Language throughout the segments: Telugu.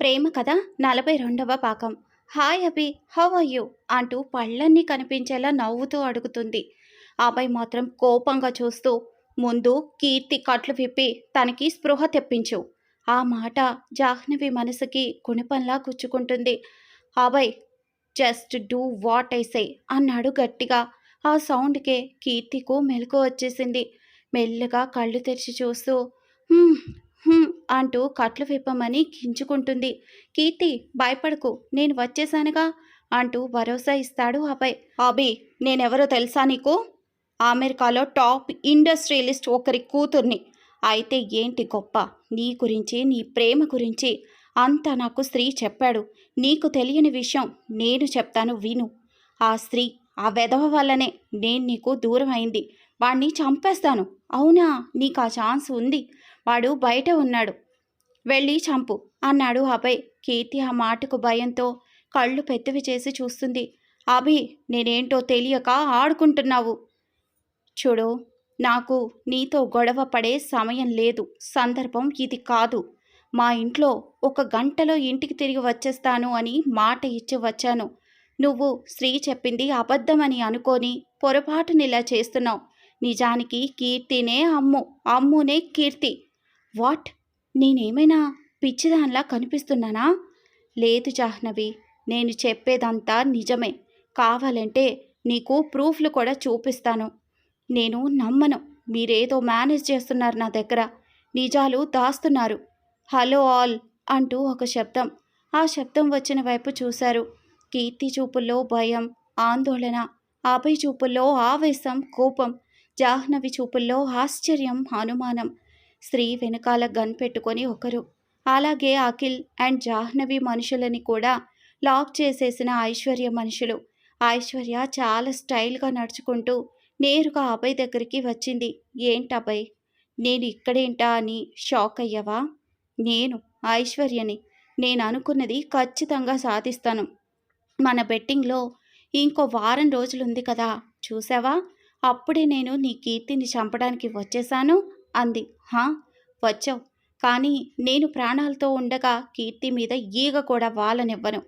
ప్రేమ కథ నలభై రెండవ పాకం. Hi Abhi how are you? అంటూ పళ్ళన్నీ కనిపించేలా నవ్వుతూ అడుగుతుంది. అభయ్ మాత్రం కోపంగా చూస్తూ ముందు కీర్తి కట్లు విప్పి తనకి స్పృహ తెప్పించు. ఆ మాట జాహ్నవి మనసుకి గుణపంలా గుచ్చుకుంటుంది. ఆబాయ్ just do what I say అన్నాడు గట్టిగా. ఆ సౌండ్కే కీర్తికు మెలకు వచ్చేసింది. మెల్లగా కళ్ళు తెరిచి చూస్తూ అంటూ కట్లు విప్పమని కించుకుంటుంది. కీర్తి భయపడకు నేను వచ్చేసానుగా అంటూ భరోసా ఇస్తాడు అభయ్. అభి నేనెవరో తెలుసా నీకు? అమెరికాలో టాప్ ఇండస్ట్రియలిస్ట్ ఒకరి కూతుర్ని. అయితే ఏంటి గొప్ప? నీ గురించి నీ ప్రేమ గురించి అంతా నాకు స్త్రీ చెప్పాడు. నీకు తెలియని విషయం నేను చెప్తాను విను. ఆ స్త్రీ ఆ వెధవ వల్లనే నేను నీకు దూరం అయింది. వాణ్ణి చంపేస్తాను. అవునా? నీకు ఆ ఛాన్స్ ఉంది. వాడు బయట ఉన్నాడు. వెళ్ళి చంపు అన్నాడు అభయ్ కీర్తి ఆ మాటకు భయంతో కళ్ళు పెద్దవి చేసి చూస్తుంది. అభి నేనేంటో తెలియక ఆడుకుంటున్నావు. చూడు నాకు నీతో గొడవ పడే సమయం లేదు. సందర్భం ఇది కాదు. మా ఇంట్లో ఒక గంటలో ఇంటికి తిరిగి వచ్చేస్తాను అని మాట ఇచ్చి వచ్చాను. నువ్వు స్త్రీ చెప్పింది అబద్ధమని అనుకొని పొరపాటునిలా చేస్తున్నావు. నిజానికి కీర్తినే అమ్ము. అమ్మునే కీర్తి. వాట్? నేనేమైనా పిచ్చిదానిలా కనిపిస్తున్నానా? లేదు జాహ్నవి నేను చెప్పేదంతా నిజమే. కావాలంటే నీకు ప్రూఫ్లు కూడా చూపిస్తాను. నేను నమ్మను. మీరేదో మేనేజ్ చేస్తున్నారు నా దగ్గర. నిజాలు దాస్తున్నారు. హలో ఆల్ అంటూ ఒక శబ్దం. ఆ శబ్దం వచ్చిన వైపు చూశారు. కీర్తి చూపుల్లో భయం ఆందోళన ఆపై చూపుల్లో ఆవేశం కోపం జాహ్నవి చూపుల్లో ఆశ్చర్యం అనుమానం. స్త్రీ వెనకాల గన్ పెట్టుకొని ఒకరు. అలాగే అఖిల్ అండ్ జాహ్నవి మనుషులని కూడా లాక్ చేసేసిన ఐశ్వర్య మనుషులు. ఐశ్వర్య చాలా స్టైల్గా నడుచుకుంటూ నేరుగా అభయ్ దగ్గరికి వచ్చింది. ఏంటి నేను ఇక్కడేంటా అని షాక్ అయ్యావా? నేను ఐశ్వర్యని. నేను అనుకున్నది ఖచ్చితంగా సాధిస్తాను. మన బెట్టింగ్లో ఇంకో వారం రోజులుంది కదా. చూసావా? అప్పుడే నేను నీ కీర్తిని చంపడానికి వచ్చేసాను. అంది. హా వచ్చావు. కానీ నేను ప్రాణాలతో ఉండగా కీర్తి మీద ఈగ కూడా వాలనివ్వను.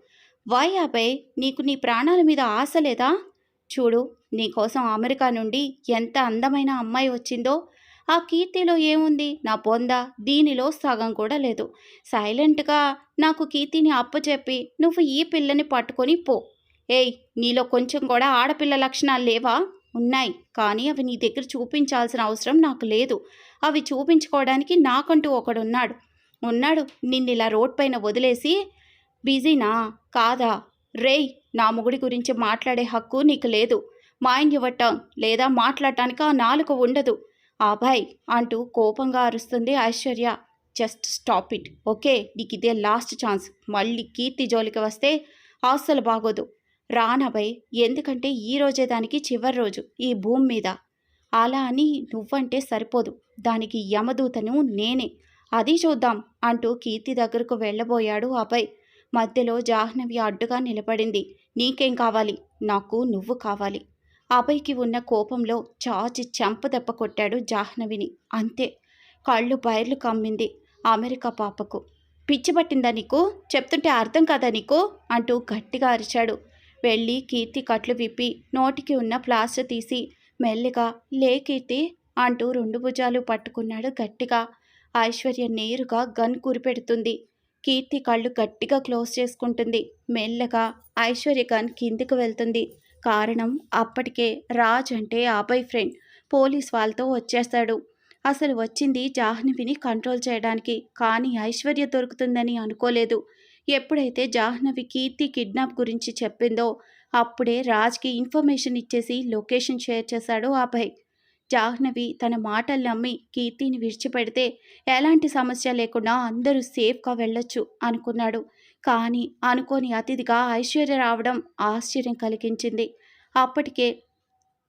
వాయ్ అభయ్ నీకు నీ ప్రాణాల మీద ఆశ లేదా? చూడు నీకోసం అమెరికా నుండి ఎంత అందమైన అమ్మాయి వచ్చిందో ఆ కీర్తిలో ఏముంది? నా పొంద దీనిలో సగం కూడా లేదు. సైలెంట్గా నాకు కీర్తిని అప్పచెప్పి నువ్వు ఈ పిల్లని పట్టుకొని పో. ఏయ్ నీలో కొంచెం కూడా ఆడపిల్ల లక్షణాలు లేవా? ఉన్నాయి. కానీ అవి నీ దగ్గర చూపించాల్సిన అవసరం నాకు లేదు. అవి చూపించుకోవడానికి నాకంటూ ఒకడున్నాడు. ఉన్నాడు నిన్ను ఇలా రోడ్ పైన వదిలేసి బిజీనా? కాదా? రేయ్ నా మొగుడి గురించి మాట్లాడే హక్కు నీకు లేదు. మైండ్ ఇవ్వటం లేదా మాట్లాడటానికి ఆ నాలుక ఉండదు. అభయ్ అంటూ కోపంగా అరుస్తుంది Aishwarya. Just stop it okay? నీకు ఇదే లాస్ట్ ఛాన్స్. మళ్ళీ కీర్తి జోలికి వస్తే అస్సలు బాగోదు. రానభయ్ ఎందుకంటే ఈ రోజే దానికి చివరి రోజు ఈ భూమి మీద. అలా అని నువ్వంటే సరిపోదు. దానికి యమదూతను నేనే. అది చూద్దాం అంటూ కీర్తి దగ్గరకు వెళ్ళబోయాడు అభయ్. మధ్యలో జాహ్నవి అడ్డుగా నిలబడింది. నీకేం కావాలి? నాకు నువ్వు కావాలి. అభయ్కి ఉన్న కోపంలో చాచి చెంపదెబ్బ కొట్టాడు జాహ్నవిని. అంతే. కళ్ళు బయర్లు కమ్మింది అమెరికా పాపకు. పిచ్చి పట్టిందా నీకు? చెప్తుంటే అర్థం కాదా నీకు? అంటూ గట్టిగా అరిచాడు వెళ్ళి కీర్తి కట్లు విప్పి నోటికి ఉన్న ప్లాస్టర్ తీసి మెల్లిగా లే కీర్తి అంటూ రెండు భుజాలు పట్టుకున్నాడు గట్టిగా. ఐశ్వర్య నేరుగా గన్ కురిపెడుతుంది. కీర్తి కళ్ళు గట్టిగా క్లోజ్ చేసుకుంటుంది. మెల్లగా ఐశ్వర్య గన్ కిందికి వెళ్తుంది. కారణం అప్పటికే రాజ్ అంటే అభయ్ ఫ్రెండ్. పోలీస్ వాళ్ళతో వచ్చేస్తాడు. అసలు వచ్చింది జాహ్నవిని కంట్రోల్ చేయడానికి. కానీ ఐశ్వర్య దొరుకుతుందని అనుకోలేదు. ఎప్పుడైతే జాహ్నవి కీర్తి కిడ్నాప్ గురించి చెప్పిందో అప్పుడే రాజ్కి ఇన్ఫర్మేషన్ ఇచ్చేసి లొకేషన్ షేర్ చేశాడు అభయ్. జాహ్నవి తన మాటలు నమ్మి కీర్తిని విడిచిపెడితే ఎలాంటి సమస్య లేకుండా అందరూ సేఫ్గా వెళ్ళొచ్చు అనుకున్నాడు. కానీ అనుకోని అతిథిగా ఐశ్వర్య రావడం ఆశ్చర్యం కలిగించింది. అప్పటికే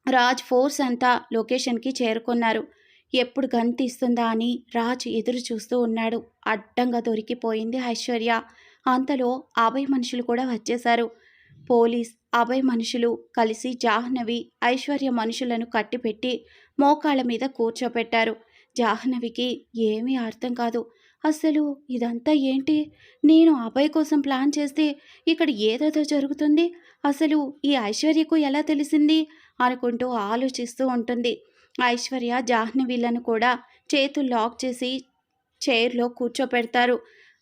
రాజ్ ఫోర్స్ అంతా లొకేషన్కి చేరుకున్నారు. ఎప్పుడు గన్ తీస్తుందా అని రాజ్ ఎదురు చూస్తూ ఉన్నాడు. అడ్డంగా దొరికిపోయింది ఐశ్వర్య. అంతలో అభయ్ మనుషులు కూడా వచ్చేశారు. పోలీస్ అభయ్ మనుషులు కలిసి జాహ్నవి ఐశ్వర్య మనుషులను కట్టిపెట్టి మోకాళ్ళ మీద కూర్చోపెట్టారు. జాహ్నవికి ఏమీ అర్థం కాదు. అసలు ఇదంతా ఏంటి? నేను అభయ్ కోసం ప్లాన్ చేస్తే ఇక్కడ ఏదేదో జరుగుతుంది? అసలు ఈ ఐశ్వర్యకు ఎలా తెలిసింది? అనుకుంటూ ఆలోచిస్తూ ఉంటుంది. ఐశ్వర్య జాహ్నవిలను కూడా చేతులు లాక్ చేసి చైర్లో కూర్చోపెడతారు.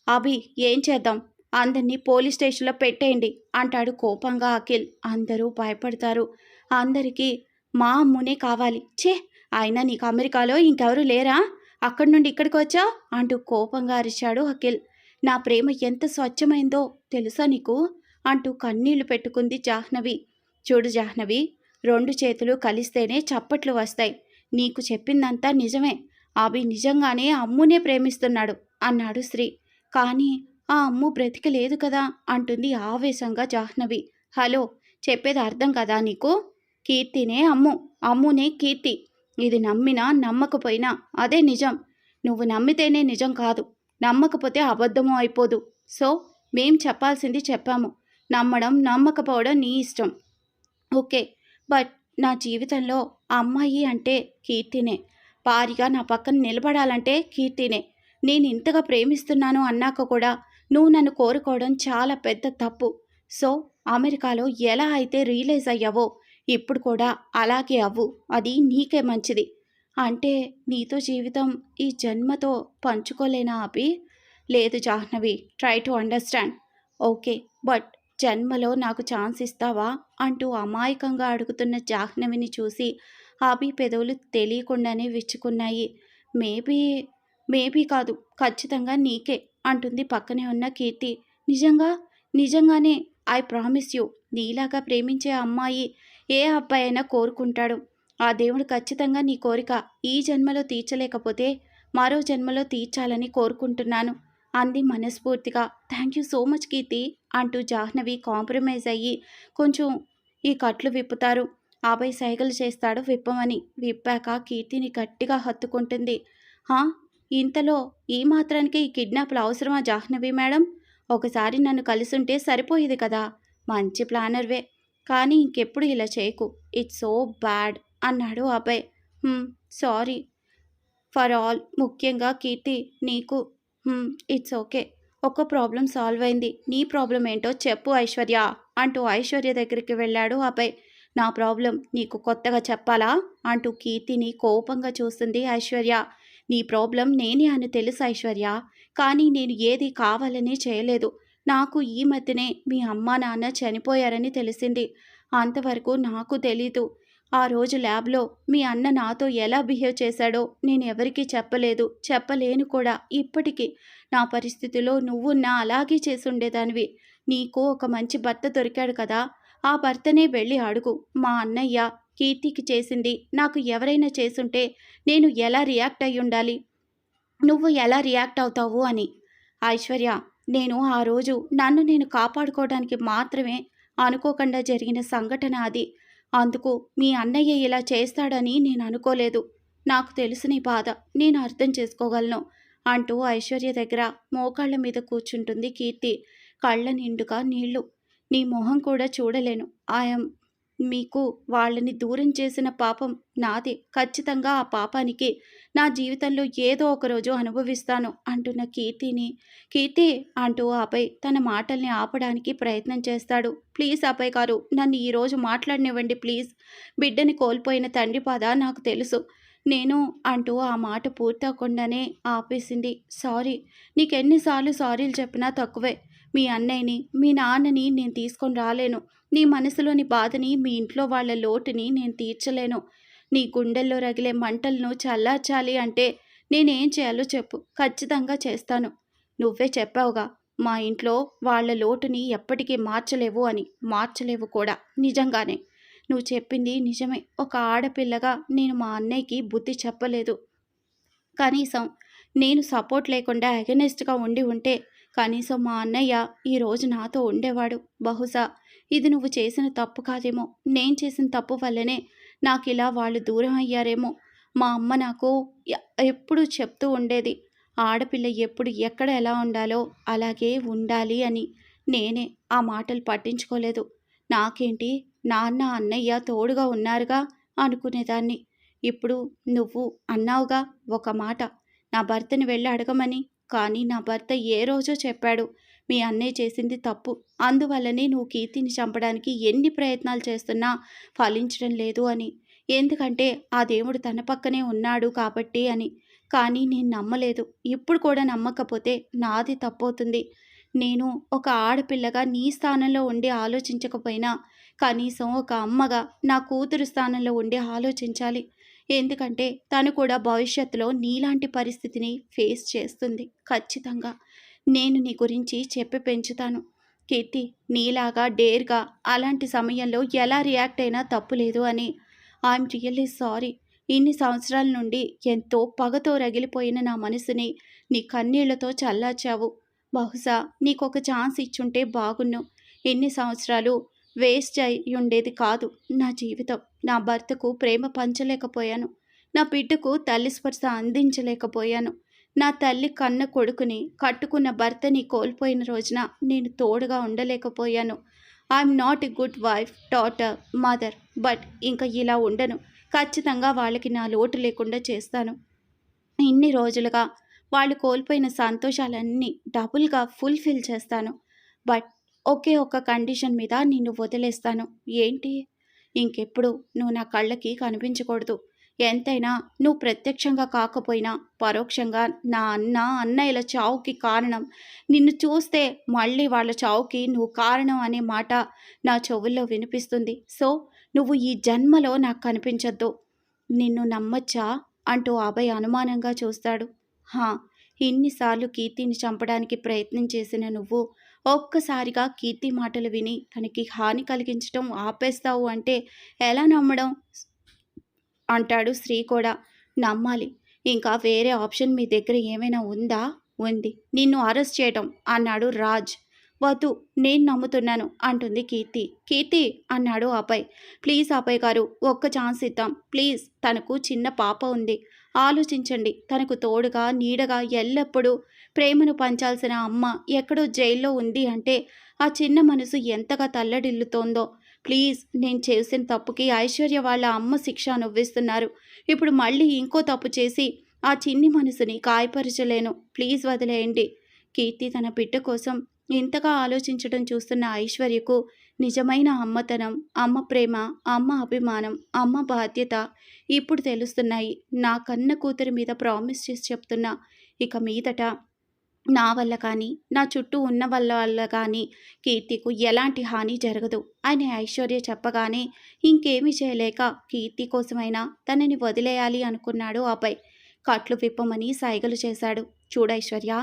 అభి ఏం చేద్దాం? అందరినీ పోలీస్ స్టేషన్లో పెట్టేయండి అంటాడు కోపంగా అఖిల్. అందరూ భయపడతారు. అందరికీ మా అమ్మునే కావాలి. ఛే అయినా నీకు అమెరికాలో ఇంకెవరు లేరా? అక్కడి నుండి ఇక్కడికి వచ్చా అంటూ కోపంగా అరిచాడు అఖిల్. నా ప్రేమ ఎంత స్వచ్ఛమైందో తెలుసా నీకు? అంటూ కన్నీళ్ళు పెట్టుకుంది జాహ్నవి. చూడు జాహ్నవి రెండు చేతులు కలిస్తేనే చప్పట్లు వస్తాయి. నీకు చెప్పిందంతా నిజమే. అభి నిజంగానే అమ్మునే ప్రేమిస్తున్నాడు అన్నాడు శ్రీ. కానీ ఆ అమ్ము బ్రతికలేదు కదా అంటుంది ఆవేశంగా జాహ్నవి. హలో చెప్పేది అర్థం కదా నీకు? కీర్తినే అమ్ము. అమ్మునే కీర్తి. ఇది నమ్మినా నమ్మకపోయినా అదే నిజం. నువ్వు నమ్మితేనే నిజం కాదు. నమ్మకపోతే అబద్ధము అయిపోదు. సో మేం చెప్పాల్సింది చెప్పాము. నమ్మడం నమ్మకపోవడం నీ ఇష్టం. ఓకే బట్ నా జీవితంలో అమ్మాయి అంటే కీర్తినే. భారీగా నా పక్కన నిలబడాలంటే కీర్తినే. నేను ఇంతగా ప్రేమిస్తున్నాను అన్నాక కూడా నువ్వు నన్ను కోరుకోవడం చాలా పెద్ద తప్పు. సో అమెరికాలో ఎలా అయితే రియలైజ్ అయ్యావో ఇప్పుడు కూడా అలాగే అవ్వు. అది నీకే మంచిది. అంటే నీతో జీవితం ఈ జన్మతో పంచుకోలేనా అభి? లేదు Jahnavi try to understand. Okay but జన్మలో నాకు ఛాన్స్ ఇస్తావా? అంటూ అమాయకంగా అడుగుతున్న జాహ్నవిని చూసి అభి పెదవులు తెలియకుండానే విచ్చుకున్నాయి. మేబీ మేబీ కాదు ఖచ్చితంగా నీకే అంటుంది పక్కనే ఉన్న కీర్తి. నిజంగా? నిజంగానే ఐ ప్రామిస్ యూ. నీలాగా ప్రేమించే అమ్మాయి ఏ అబ్బాయి అయినా కోరుకుంటాడు. ఆ దేవుడు ఖచ్చితంగా నీ కోరిక ఈ జన్మలో తీర్చలేకపోతే మరో జన్మలో తీర్చాలని కోరుకుంటున్నాను అంది మనస్ఫూర్తిగా. Thank you so much Keerthi అంటూ జాహ్నవి కాంప్రమైజ్ అయ్యి కొంచెం ఈ కట్లు విప్పుతారు. ఆపై సైగలు చేస్తాడు విప్పమని విప్పాక కీర్తిని గట్టిగా హత్తుకుంటుంది. హా? ఇంతలో ఈ మాత్రానికి ఈ కిడ్నాప్లు అవసరమా జాహ్నవి మేడం? ఒకసారి నన్ను కలిసుంటే సరిపోయేది కదా. మంచి ప్లానర్వే. కానీ ఇంకెప్పుడు ఇలా చేయకు. ఇట్స్ సో బ్యాడ్ అన్నాడు అబ్బాయి సారీ. ఫర్ ఆల్ ముఖ్యంగా కీర్తి నీకు. It's okay. ఒక్క ప్రాబ్లం సాల్వ్ అయింది. నీ ప్రాబ్లం ఏంటో చెప్పు ఐశ్వర్య అంటూ ఐశ్వర్య దగ్గరికి వెళ్ళాడు అబ్బాయి నా ప్రాబ్లం నీకు కొత్తగా చెప్పాలా? అంటూ కీర్తిని కోపంగా చూస్తుంది ఐశ్వర్య. నీ ప్రాబ్లం నేనే అని తెలుసు ఐశ్వర్య. కానీ నేను ఏది కావాలనే చేయలేదు. నాకు ఈ మధ్యనే మీ అమ్మా నాన్న చనిపోయారని తెలిసింది. అంతవరకు నాకు తెలీదు. ఆ రోజు ల్యాబ్లో మీ అన్న నాతో ఎలా బిహేవ్ చేశాడో నేను ఎవరికీ చెప్పలేదు. చెప్పలేను కూడా. ఇప్పటికీ నా పరిస్థితిలో నువ్వు నా అలాగే చేసుండేదానివి. నీకు ఒక మంచి భర్త దొరికాడు కదా. ఆ భర్తనే వెళ్ళి అడుగు. మా అన్నయ్య కీర్తికి చేసింది. నాకు ఎవరైనా చేసుంటే నేను ఎలా రియాక్ట్ అయి ఉండాలి? నువ్వు ఎలా రియాక్ట్ అవుతావు అని. ఐశ్వర్య నేను ఆ రోజు నన్ను నేను కాపాడుకోవడానికి మాత్రమే అనుకోకుండా జరిగిన సంఘటన అది. అందుకు మీ అన్నయ్య ఇలా చేస్తాడని నేను అనుకోలేదు. నాకు తెలుసు నీ బాధ. నేను అర్థం చేసుకోగలను అంటూ ఐశ్వర్య దగ్గర మోకాళ్ళ మీద కూర్చుంటుంది కీర్తి. కళ్ళ నిండుగా నీళ్ళు. నీ మొహం కూడా చూడలేను. ఐఎమ్ మీకు వాళ్ళని దూరం చేసిన పాపం నాదే. ఖచ్చితంగా ఆ పాపానికి. నా జీవితంలో ఏదో ఒకరోజు అనుభవిస్తాను అంటున్న కీర్తిని. కీర్తి అంటూ ఆపై తన మాటల్ని ఆపడానికి ప్రయత్నం చేస్తాడు. ప్లీజ్ అపయ్ గారు నన్ను ఈరోజు మాట్లాడినివ్వండి ప్లీజ్. బిడ్డని కోల్పోయిన తండ్రి బాధ నాకు తెలుసు. నేను అంటూ ఆ మాట పూర్తవకుండానే ఆపేసింది. సారీ. నీకెన్నిసార్లు సారీలు చెప్పినా తక్కువే. మీ అన్నయ్యని మీ నాన్నని నేను తీసుకొని రాలేను. నీ మనసులోని బాధని మీ ఇంట్లో వాళ్ళ లోటుని నేను తీర్చలేను. నీ గుండెల్లో రగిలే మంటలను చల్లార్చాలి అంటే నేనేం చేయాలో చెప్పు. ఖచ్చితంగా చేస్తాను. నువ్వే చెప్పావుగా మా ఇంట్లో వాళ్ళ లోటుని ఎప్పటికీ మార్చలేవు అని. మార్చలేవు కూడా. నిజంగానే. నువ్వు చెప్పింది నిజమే. ఒక ఆడపిల్లగా నేను మా అన్నయ్యకి బుద్ధి చెప్పలేదు. కనీసం నేను సపోర్ట్ లేకుండా అగెనెస్ట్గా ఉండి ఉంటే కనీసం మా అన్నయ్య ఈరోజు నాతో ఉండేవాడు. బహుశా ఇది నువ్వు చేసిన తప్పు కాదేమో. నేను చేసిన తప్పు వల్లనే నాకు ఇలా వాళ్ళు దూరం అయ్యారేమో. మా అమ్మ నాకు ఎప్పుడు చెప్తూ ఉండేది. ఆడపిల్ల ఎప్పుడు ఎక్కడ ఎలా ఉండాలో అలాగే ఉండాలి అని. నేనే ఆ మాటలు పట్టించుకోలేదు. నాకేంటి? నాన్న అన్నయ్య తోడుగా ఉన్నారుగా అనుకునేదాన్ని. ఇప్పుడు నువ్వు అన్నావుగా ఒక మాట. నా భర్తని వెళ్ళి అడగమని. కానీ నా భర్త ఏ రోజో చెప్పాడు మీ అన్నయ్య చేసింది తప్పు. అందువల్లనే నువ్వు కీర్తిని చంపడానికి ఎన్ని ప్రయత్నాలు చేస్తున్నా ఫలించడం లేదు అని. ఎందుకంటే ఆ దేవుడు తన పక్కనే ఉన్నాడు కాబట్టి అని. కానీ నేను నమ్మలేదు. ఇప్పుడు కూడా నమ్మకపోతే నాది తప్పవుతుంది. నేను ఒక ఆడపిల్లగా నీ స్థానంలో ఉండి ఆలోచించకపోయినా కనీసం ఒక అమ్మగా నా కూతురు స్థానంలో ఉండి ఆలోచించాలి. ఎందుకంటే తను కూడా భవిష్యత్తులో నీలాంటి పరిస్థితిని ఫేస్ చేస్తుంది. ఖచ్చితంగా. నేను నీ గురించి చెప్పి పెంచుతాను. కీర్తి నీలాగా డేర్గా అలాంటి సమయంలో ఎలా రియాక్ట్ అయినా తప్పు లేదు అని. I'm really sorry. ఇన్ని సంవత్సరాల నుండి ఎంతో పగతో రగిలిపోయిన నా మనసుని నీ కన్నీళ్ళతో చల్లార్చావు. బహుశా నీకొక ఛాన్స్ ఇచ్చుంటే బాగున్ను. ఎన్ని సంవత్సరాలు వేస్ట్ అయి ఉండేది కాదు. నా జీవితం నా భర్తకు ప్రేమ పంచలేకపోయాను. నా బిడ్డకు తల్లి స్పర్శ అందించలేకపోయాను. నా తల్లి కన్న కొడుకుని కట్టుకున్న భర్తని కోల్పోయిన రోజున నేను తోడుగా ఉండలేకపోయాను. I'm not a good wife daughter mother but ఇంకా ఇలా ఉండను. ఖచ్చితంగా వాళ్ళకి నా లోటు లేకుండా చేస్తాను. ఇన్ని రోజులుగా వాళ్ళు కోల్పోయిన సంతోషాలన్నీ డబుల్గా ఫుల్ఫిల్ చేస్తాను. బట్ ఒకే ఒక్క కండిషన్ మీద నిన్ను వదిలేస్తాను. ఏంటి? ఇంకెప్పుడు? నువ్వు నా కళ్ళకి కనిపించకూడదు. ఎంతైనా నువ్వు ప్రత్యక్షంగా కాకపోయినా పరోక్షంగా నా అన్న అన్నయ్యల చావుకి కారణం. నిన్ను చూస్తే మళ్ళీ వాళ్ళ చావుకి నువ్వు కారణం అనే మాట నా చెవుల్లో వినిపిస్తుంది. సో నువ్వు ఈ జన్మలో నాకు కనిపించొద్దు. నిన్ను నమ్మచ్చా? అంటూ అభయ్ అనుమానంగా చూస్తాడు. హా ఇన్నిసార్లు కీర్తిని చంపడానికి ప్రయత్నం చేసిన నువ్వు ఒక్కసారిగా కీర్తి మాటలు విని తనకి హాని కలిగించటం ఆపేస్తావు అంటే ఎలా నమ్మడం? అంటాడు శ్రీ కూడా. నమ్మాలి. ఇంకా వేరే ఆప్షన్ మీ దగ్గర ఏమైనా ఉందా? ఉంది. నిన్ను అరెస్ట్ చేయటం అన్నాడు రాజ్. వద్దు నేను నమ్ముతున్నాను అంటుంది కీర్తి. కీర్తి అన్నాడు అపయ్ ప్లీజ్ అపయ్ గారు ఒక్క ఛాన్స్ ఇద్దాం. ప్లీజ్ తనకు చిన్న పాప ఉంది. ఆలోచించండి. తనకు తోడుగా నీడగా ఎల్లప్పుడూ ప్రేమను పంచాల్సిన అమ్మ ఎక్కడో జైల్లో ఉంది అంటే ఆ చిన్న మనసు ఎంతగా తల్లడిల్లుతోందో. ప్లీజ్ నేను చేసిన తప్పుకి ఐశ్వర్య వాళ్ళ అమ్మ శిక్ష అనుభవిస్తున్నారు. ఇప్పుడు మళ్ళీ ఇంకో తప్పు చేసి ఆ చిన్ని మనసుని గాయపరచలేను ప్లీజ్ వదిలేయండి. కీర్తి తన బిడ్డ కోసం ఇంతగా ఆలోచించడం చూస్తున్న ఐశ్వర్యకు నిజమైన అమ్మతనం అమ్మ ప్రేమ అమ్మ అభిమానం అమ్మ బాధ్యత ఇప్పుడు తెలుస్తున్నాయి. నా కన్న కూతురి మీద ప్రామిస్ చేసి చెప్తున్నా ఇక మీదట నా వల్ల కానీ నా చుట్టూ ఉన్న వాళ్ళ వల్ల కానీ కీర్తికు ఎలాంటి హాని జరగదు. అని ఐశ్వర్య చెప్పగానే ఇంకేమీ చేయలేక కీర్తి కోసమైనా తనని వదిలేయాలి అనుకున్నాడు అబ్బాయి కట్లు విప్పమని సైగలు చేశాడు. చూడైశ్వర్య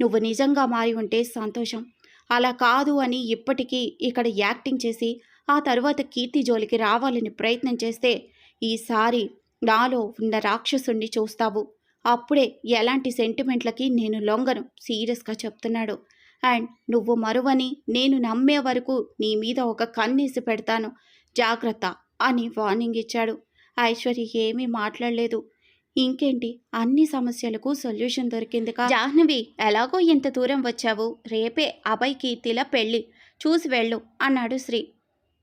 నువ్వు నిజంగా మారి ఉంటే సంతోషం. అలా కాదు అని ఇప్పటికీ ఇక్కడ యాక్టింగ్ చేసి ఆ తర్వాత కీర్తి జోలికి రావాలని ప్రయత్నం చేస్తే ఈసారి నాలో ఉన్న రాక్షసుణ్ణి చూస్తావు. అప్పుడే ఎలాంటి సెంటిమెంట్లకి నేను లొంగను సీరియస్గా చెప్తున్నాడు. అండ్ నువ్వు మరువని నేను నమ్మే వరకు నీ మీద ఒక కన్నేసి పెడతాను. జాగ్రత్త అని వార్నింగ్ ఇచ్చాడు. ఐశ్వర్య ఏమీ మాట్లాడలేదు. ఇంకేంటి? అన్ని సమస్యలకు సొల్యూషన్ దొరికింది కా జాహ్నవి ఎలాగో ఇంత దూరం వచ్చావు? రేపే అభయ్ కీర్తిల పెళ్ళి. చూసి వెళ్ళు అన్నాడు శ్రీ.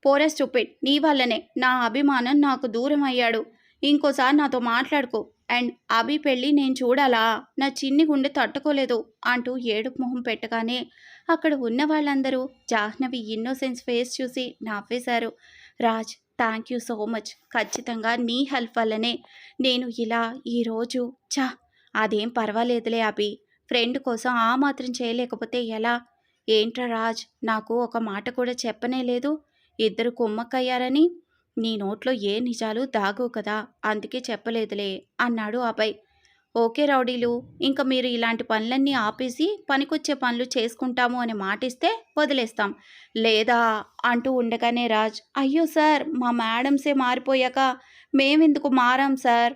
పోరే స్టూపిడ్ నీ వల్లనే నా అభిమానం నాకు దూరం అయ్యాడు. ఇంకోసారి నాతో మాట్లాడుకో. అండ్ అభి పెళ్ళి నేను చూడాలా? నా చిన్ని గుండె తట్టుకోలేదు అంటూ ఏడుపు మొహం పెట్టగానే అక్కడ ఉన్న వాళ్ళందరూ జాహ్నవి ఇన్నోసెన్స్ ఫేస్ చూసి నవ్వేశారు. Raj thank you so much. ఖచ్చితంగా నీ హెల్ప్ వల్లనే నేను ఇలా ఈరోజు చా అదేం పర్వాలేదులే అభి. ఫ్రెండ్ కోసం ఆ మాత్రం చేయలేకపోతే ఎలా? ఏంట్రా రాజ్ నాకు ఒక మాట కూడా చెప్పనే లేదు. ఇద్దరు కుమ్మక్కయ్యారని నీ నోట్లో ఏ నిజాలు దాగు కదా అందుకే చెప్పలేదులే అన్నాడు అభయ్. ఓకే రౌడీలు ఇంకా మీరు ఇలాంటి పనులన్నీ ఆపేసి పనికొచ్చే పనులు చేసుకుంటాము అని మాటిస్తే వదిలేస్తాం. లేదా అంటూ ఉండగానే రాజ్ అయ్యో సార్ మా మేడమ్సే మారిపోయాక మేమెందుకు మారాం సార్?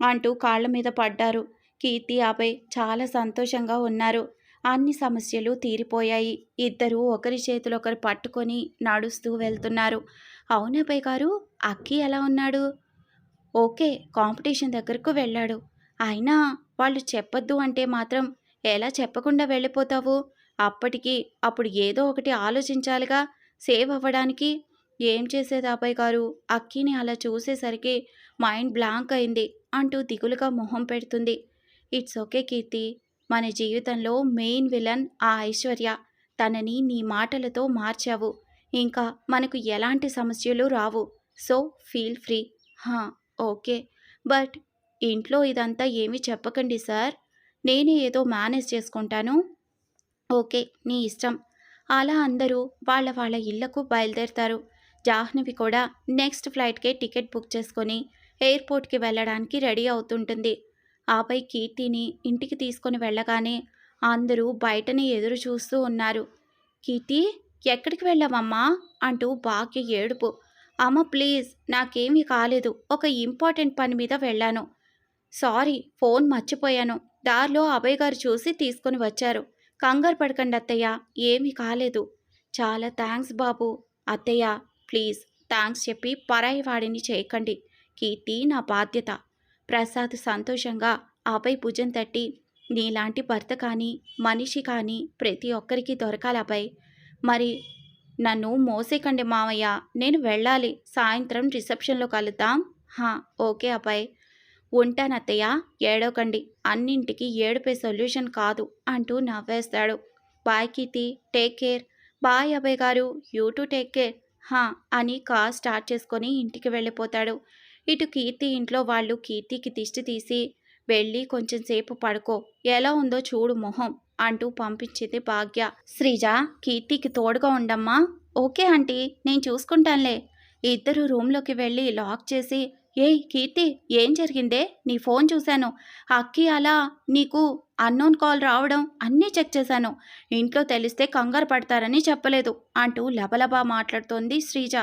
అంటూ కాళ్ళ మీద పడ్డారు. కీర్తి ఆపై చాలా సంతోషంగా ఉన్నారు. అన్ని సమస్యలు తీరిపోయాయి. ఇద్దరూ ఒకరి చేతులు ఒకరు పట్టుకొని నడుస్తూ వెళ్తున్నారు. అవునభయ్ గారు? అక్కి ఎలా ఉన్నాడు? ఓకే కాంపిటీషన్ దగ్గరకు వెళ్ళాడు. అయినా వాళ్ళు చెప్పొద్దు అంటే మాత్రం ఎలా చెప్పకుండా వెళ్ళిపోతావు? అప్పటికి అప్పుడు ఏదో ఒకటి ఆలోచించాలిగా. సేవ్ అవ్వడానికి ఏం చేసేది అబ్బాయి గారు? అక్కిని అలా చూసేసరికి మైండ్ బ్లాంక్ అయింది అంటూ దిగులుగా మొహం పెడుతుంది. It's okay Keerthi. మన జీవితంలో మెయిన్ విలన్ ఆ ఐశ్వర్య. తనని నీ మాటలతో మార్చావు. ఇంకా మనకు ఎలాంటి సమస్యలు రావు. So feel free. హా ఓకే. బట్ ఇంట్లో ఇదంతా ఏమీ చెప్పకండి సార్. నేనే ఏదో మేనేజ్ చేసుకుంటాను. ఓకే నీ ఇష్టం. అలా అందరూ వాళ్ళ వాళ్ళ ఇళ్ళకు బయలుదేరుతారు. జాహ్నవి కూడా నెక్స్ట్ ఫ్లైట్కే టికెట్ బుక్ చేసుకొని ఎయిర్పోర్ట్కి వెళ్ళడానికి రెడీ అవుతుంటుంది. ఆపై కీర్తిని ఇంటికి తీసుకొని వెళ్ళగానే అందరూ బయటనే ఎదురు చూస్తూ ఉన్నారు. కీర్తి ఎక్కడికి వెళ్ళామమ్మా అంటూ భాగ్య ఏడుపు. అమ్మ ప్లీజ్ నాకేమీ కాలేదు. ఒక ఇంపార్టెంట్ పని మీద వెళ్ళాను. సారీ ఫోన్ మర్చిపోయాను. దారిలో అభయ్ గారు చూసి తీసుకొని వచ్చారు. కంగారు పడకండి అత్తయ్య ఏమీ కాలేదు. చాలా థ్యాంక్స్ బాబు. అత్తయ్య ప్లీజ్ థ్యాంక్స్ చెప్పి పరాయి వాడిని చేయకండి. కీర్తి నా బాధ్యత. ప్రసాద్ సంతోషంగా అభయ్ భుజం తట్టి నీలాంటి భర్త కానీ మనిషి కానీ ప్రతి ఒక్కరికి దొరకాలి అభయ్. మరి నన్ను మోసేకండి మావయ్య నేను వెళ్ళాలి. సాయంత్రం రిసెప్షన్లో కలుద్దాం. హా ఓకే అబ్బాయి ఉంటానత్తయ్య ఏడోకండి అన్నింటికి ఏడుపే సొల్యూషన్ కాదు అంటూ నవ్వేస్తాడు. Bye Keerthi take care. Bye Abhay గారు యూ టు టేక్ కేర్. హా అని కార్ స్టార్ట్ చేసుకొని ఇంటికి వెళ్ళిపోతాడు. ఇటు కీర్తి ఇంట్లో వాళ్ళు కీర్తికి దిష్టి తీసి వెళ్ళి కొంచెం సేపు పడుకో. ఎలా ఉందో చూడు మొహం అంటూ పంపించింది భాగ్య. శ్రీజ కీర్తికి తోడుగా ఉండమ్మా. ఓకే ఆంటీ నేను చూసుకుంటానులే. ఇద్దరు రూమ్లోకి వెళ్ళి లాక్ చేసి ఏయ్ కీర్తి ఏం జరిగిందే? నీ ఫోన్ చూశాను. అక్కి అలా నీకు అన్నోన్ కాల్ రావడం అన్నీ చెక్ చేశాను. ఇంట్లో తెలిస్తే కంగారు పడతారని చెప్పలేదు అంటూ లబలబా మాట్లాడుతోంది శ్రీజ.